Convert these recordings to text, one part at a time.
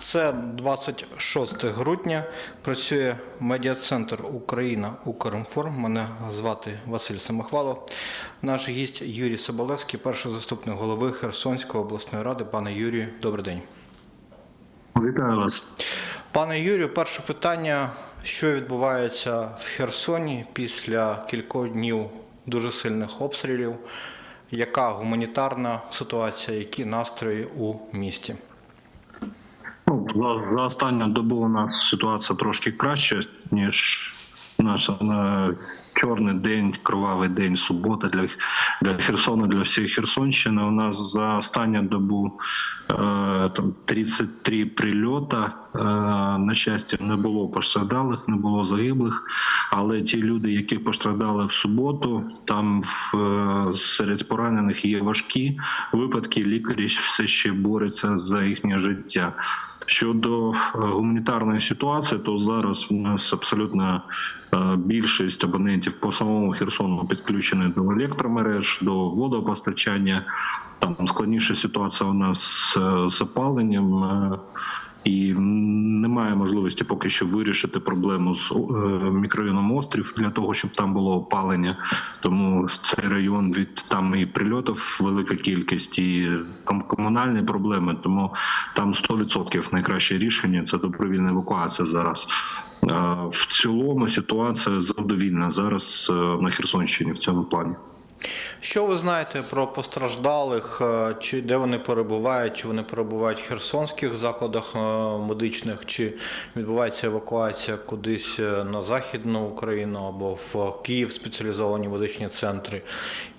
Це 26 грудня. Працює медіа-центр Україна Укрінформ. Мене звати Василь Самохвалов. Наш гість Юрій Соболевський, перший заступник голови Херсонської обласної ради. Пане Юрію, добрий день. Вітаю вас. Пане Юрію, перше питання: що відбувається в Херсоні після кількох днів дуже сильних обстрілів? Яка гуманітарна ситуація, які настрої у місті? Ну, за, за останню добу у нас ситуація трошки краще, ніж наш на чорний день, кровавий день, субота для, для Херсона, для всієї Херсонщини. У нас за останню добу е, там 33 прильота. Е, на щастя, не було постраждалих, не було загиблих. Але ті люди, які постраждали в суботу, там в, е, серед поранених є важкі випадки. Лікарі все ще борються за їхнє життя. Щодо е, гуманітарної ситуації, то зараз у нас абсолютно більшість абонентів по самому Херсону підключені до електромереж, до водопостачання. Там складніша ситуація у нас з опаленням. І немає можливості поки що вирішити проблему з е, мікрорайоном острів для того, щоб там було опалення. Тому цей район від там і прильотів велика кількість, і ком- комунальні проблеми. Тому там 100% найкраще рішення це добровільна евакуація зараз. Е, В цілому ситуація задовільна зараз е, на Херсонщині в цьому плані. Що ви знаєте про постраждалих, е, чи де вони перебувають, чи вони перебувають в херсонських закладах е, медичних, чи відбувається евакуація кудись е, на Західну Україну або в Київ спеціалізовані медичні центри?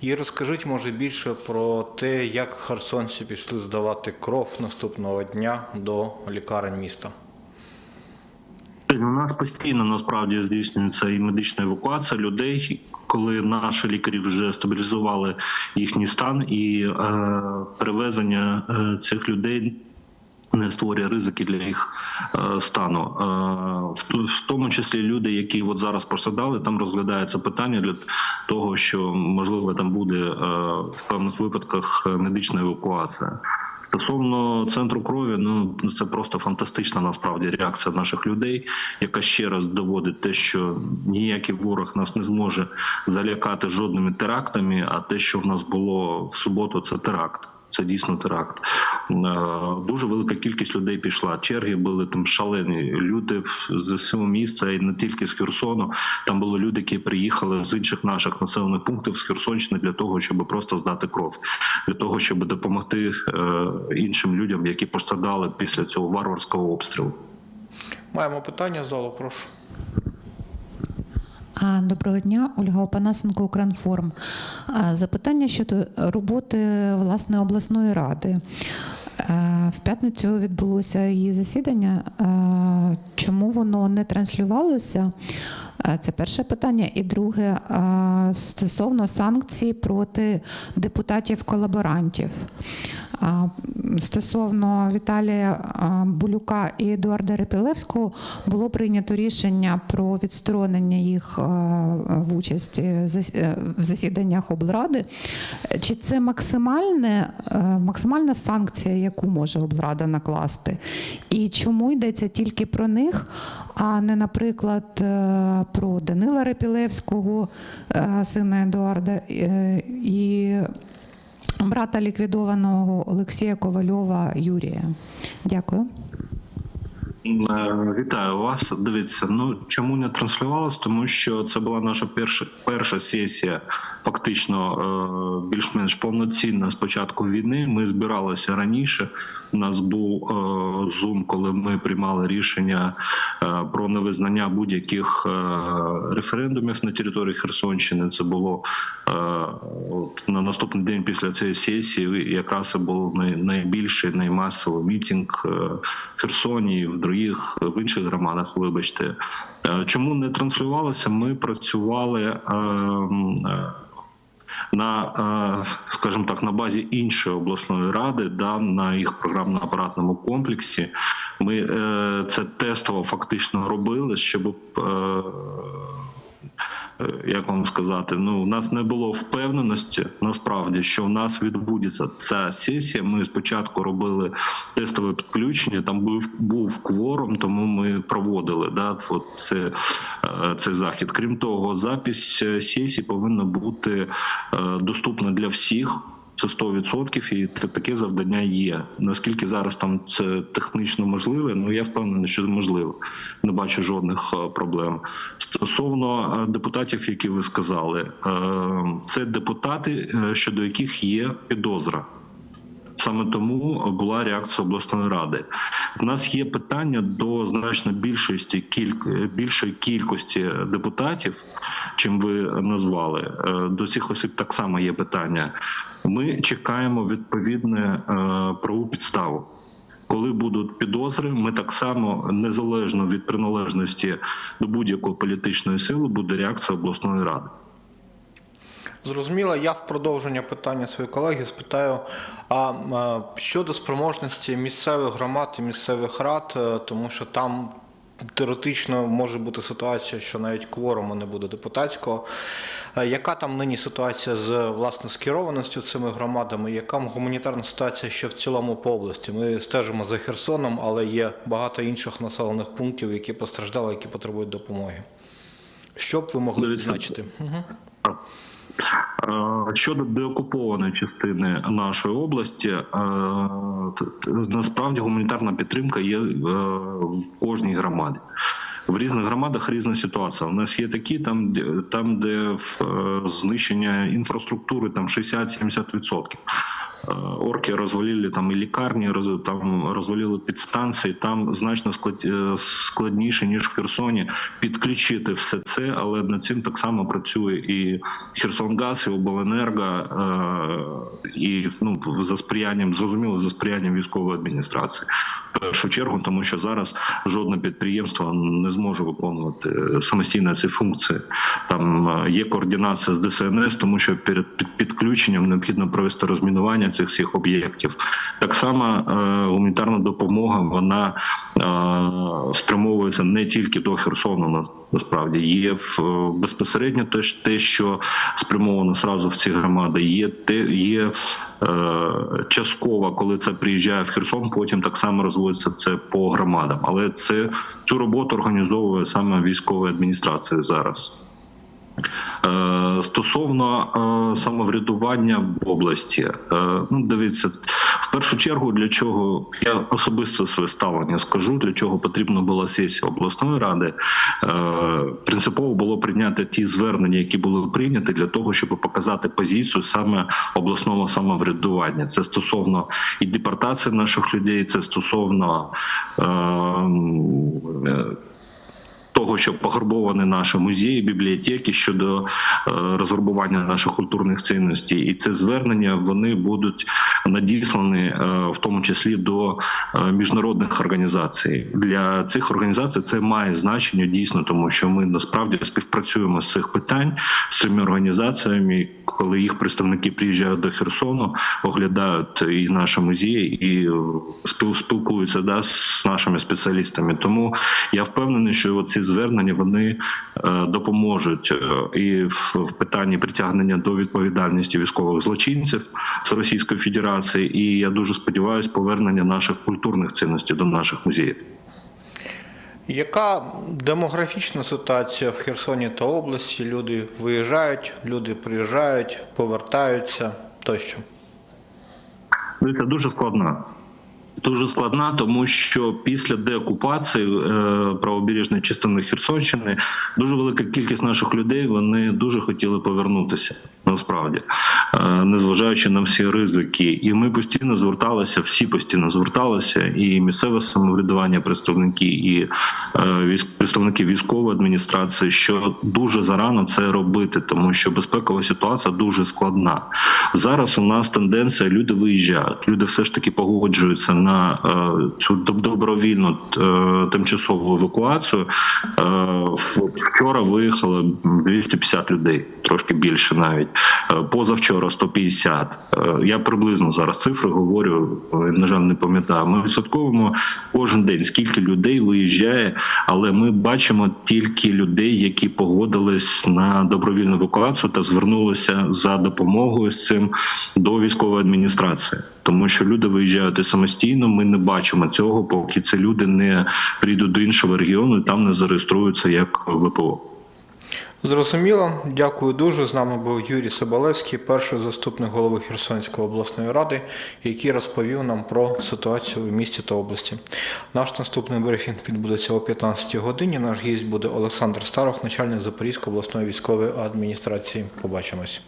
І розкажіть, може, більше про те, як херсонці пішли здавати кров наступного дня до лікарень міста. У нас постійно насправді здійснюється і медична евакуація людей, коли наші лікарі вже стабілізували їхній стан, і е, перевезення е, цих людей не створює ризики для їх е, стану. Е, в, тому числі люди, які от зараз пострадали, там розглядається питання для того, що можливо там буде в певних випадках медична евакуація. Стосовно центру крові, ну це просто фантастична насправді реакція наших людей, яка ще раз доводить те, що ніякий ворог нас не зможе залякати жодними терактами. А те, що в нас було в суботу, це теракт. Це дійсно теракт. Е, Дуже велика кількість людей пішла. Черги були там шалені. Люди з всього міста і не тільки з Херсону. Там були люди, які приїхали з інших наших населених пунктів з Херсонщини для того, щоб просто здати кров, для того, щоб допомогти е, іншим людям, які пострадали після цього варварського обстрілу. Маємо питання з залу, прошу. Доброго дня, Ольга Опанасенко, Укрінформ. Запитання щодо роботи власне обласної ради. Е, В п'ятницю відбулося її засідання. Е, Чому воно не транслювалося? Е, Це перше питання. І друге стосовно санкцій проти депутатів-колаборантів. Стосовно Віталія Булюка і Едуарда Репілевського було прийнято рішення про відсторонення їх в участі е, в засіданнях облради. Чи це максимальне, е, максимальна санкція, яку може облрада накласти? І чому йдеться тільки про них, а не, наприклад, е, про Данила Репілевського, сина Едуарда, і брата ліквідованого Олексія Ковальова Юрія. Дякую. Е, Вітаю вас. Дивіться, ну чому не транслювалось? Тому що це була наша перша перша сесія, фактично е, більш-менш повноцінна з початку війни. Ми збиралися раніше. У нас був е, зум, коли ми приймали рішення е, про невизнання будь-яких е, референдумів на території Херсонщини. Це було е, от, на наступний день після цієї сесії. Якраз це був най, найбільший, наймасовий мітинг е, в Херсоні, в других в інших громадах. Вибачте, Е, чому не транслювалося? Ми працювали. е, е, на, скажімо так, на базі іншої обласної ради, да, на їх програмно-апаратному комплексі, ми це тестово фактично робили, щоб як вам сказати, ну у нас не було впевненості насправді, що в нас відбудеться ця сесія. Ми спочатку робили тестове підключення. Там був був кворум, тому ми проводили да, от це, е, цей захід. Крім того, запись е, сесії повинна бути е, доступна для всіх. Це 100% і та- таке завдання є. Наскільки зараз там це технічно можливе, ну я впевнений, що можливо. Не бачу жодних е, проблем. Стосовно е, депутатів, які ви сказали, е, це депутати, щодо яких є підозра. Саме тому була реакція обласної ради. В нас є питання до значно більшості кільк... більшої кількості депутатів, чим ви назвали. Е, До цих осіб так само є питання. Ми чекаємо відповідне е, правову підставу. Коли будуть підозри, ми так само незалежно від приналежності до будь-якої політичної сили буде реакція обласної ради. Зрозуміло, я в продовження питання своєї колеги спитаю, а щодо спроможності місцевих громад і місцевих рад, е, тому що там теоретично може бути ситуація, що навіть кворуму не буде депутатського. Е, Яка там нині ситуація з власне скерованістю цими громадами? Яка гуманітарна ситуація ще в цілому по області? Ми стежимо за Херсоном, але є багато інших населених пунктів, які постраждали, які потребують допомоги. Що б ви могли відзначити? Угу. Е, Щодо деокупованої частини нашої області, е, насправді гуманітарна підтримка є е, в кожній громаді. В різних громадах різна ситуація. У нас є такі, там, там де знищення інфраструктури там 60-70%. Е, Орки розвалили там і лікарні, роз- там розвалили підстанції. Там значно склад- е, складніше ніж в Херсоні підключити все це, але над цим так само працює і Херсонгаз, і Обленерго, е, і ну за сприянням зрозуміло за сприянням військової адміністрації. В першу чергу, тому що зараз жодне підприємство не зможе виконувати самостійно ці функції. Там є координація з ДСНС, тому що перед під- підключенням необхідно провести розмінування цих всіх об'єктів. Так само е, гуманітарна допомога вона е, спрямовується не тільки до Херсону. Насправді є в е, безпосередньо теж те, що спрямовано сразу в ці громади. Є те, є частково, коли це приїжджає в Херсон, потім так само розводиться це по громадам. Але це цю роботу організовує саме військова адміністрація зараз. Е, Стосовно е, самоврядування в області, е, ну дивіться, в першу чергу для чого я особисто своє ставлення скажу, для чого потрібна була сесія обласної ради. Принципово було прийняти ті звернення, які були прийняті, для того, щоб показати позицію саме обласного самоврядування. Це стосовно і депортації наших людей, це стосовно. Того, що пограбовані наші музеї, бібліотеки щодо е, розграбування наших культурних цінностей, і це звернення вони будуть надіслані е, в тому числі до е, міжнародних організацій. Для цих організацій це має значення дійсно, тому що ми насправді співпрацюємо з цих питань з цими організаціями. Коли їх представники приїжджають до Херсону, оглядають і наші музеї, і спілкуються да, з нашими спеціалістами. Тому я впевнений, що ці звернення вони е, допоможуть е, і в, питанні притягнення до відповідальності військових злочинців з Російської Федерації. І я дуже сподіваюся, повернення наших культурних цінностей до наших музеїв. Яка демографічна ситуація в Херсоні та області? Люди виїжджають, люди приїжджають, повертаються тощо. Це дуже складна. Дуже складна, тому що після деокупації е, правобережної частини Херсонщини дуже велика кількість наших людей вони дуже хотіли повернутися. Насправді, е, незважаючи на всі ризики, і ми постійно зверталися, всі постійно зверталися, і місцеве самоврядування, представники, і е, представники військової адміністрації, що дуже зарано це робити, тому що безпекова ситуація дуже складна. Зараз у нас тенденція: люди виїжджають, люди все ж таки погоджуються на на е, цю добровільну е, тимчасову евакуацію. Е, Вчора виїхало 250 людей, трошки більше навіть. Позавчора 150. Е, Я приблизно зараз цифри говорю, на жаль, не пам'ятаю. Ми відсотковуємо кожен день, скільки людей виїжджає, але ми бачимо тільки людей, які погодились на добровільну евакуацію та звернулися за допомогою з цим до військової адміністрації. Тому що люди виїжджають самостійно. Ми не бачимо цього, поки ці люди не прийдуть до іншого регіону і там не зареєструються як ВПО. Зрозуміло, дякую дуже. З нами був Юрій Соболевський, перший заступник голови Херсонської обласної ради, який розповів нам про ситуацію в місті та області. Наш наступний брифінг відбудеться о 15 годині. Наш гість буде Олександр Старох, начальник Запорізької обласної військової адміністрації. Побачимось.